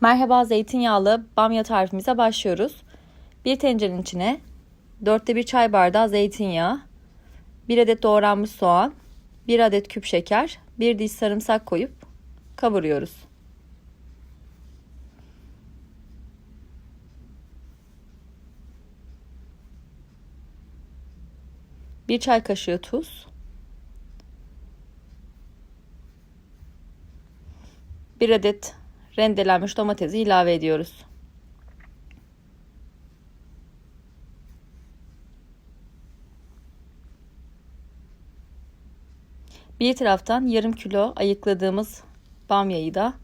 Merhaba zeytinyağlı bamya tarifimize başlıyoruz. Bir tencerenin içine dörtte bir çay bardağı zeytinyağı, bir adet doğranmış soğan, bir adet küp şeker, bir diş sarımsak koyup kavuruyoruz. Bir çay kaşığı tuz, bir adet rendelenmiş domatesi ilave ediyoruz. Bir taraftan yarım kilo ayıkladığımız bamyayı da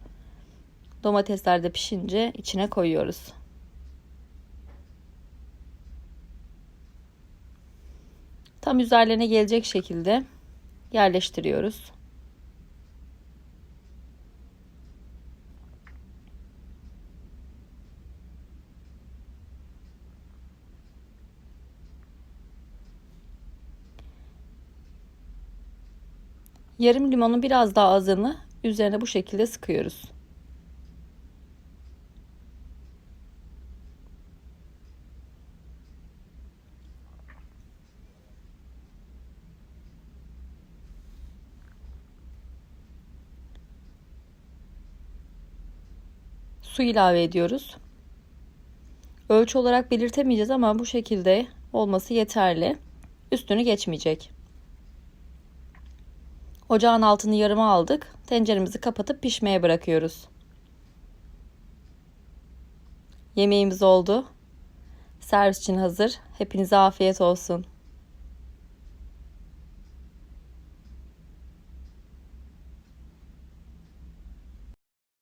domatesler de pişince içine koyuyoruz. Tam üzerlerine gelecek şekilde yerleştiriyoruz. Yarım limonun biraz daha azını üzerine bu şekilde sıkıyoruz. Su ilave ediyoruz. Ölçü olarak belirtemeyeceğiz ama bu şekilde olması yeterli. Üstünü geçmeyecek. Ocağın altını yarıma aldık. Tenceremizi kapatıp pişmeye bırakıyoruz. Yemeğimiz oldu. Servis için hazır. Hepinize afiyet olsun.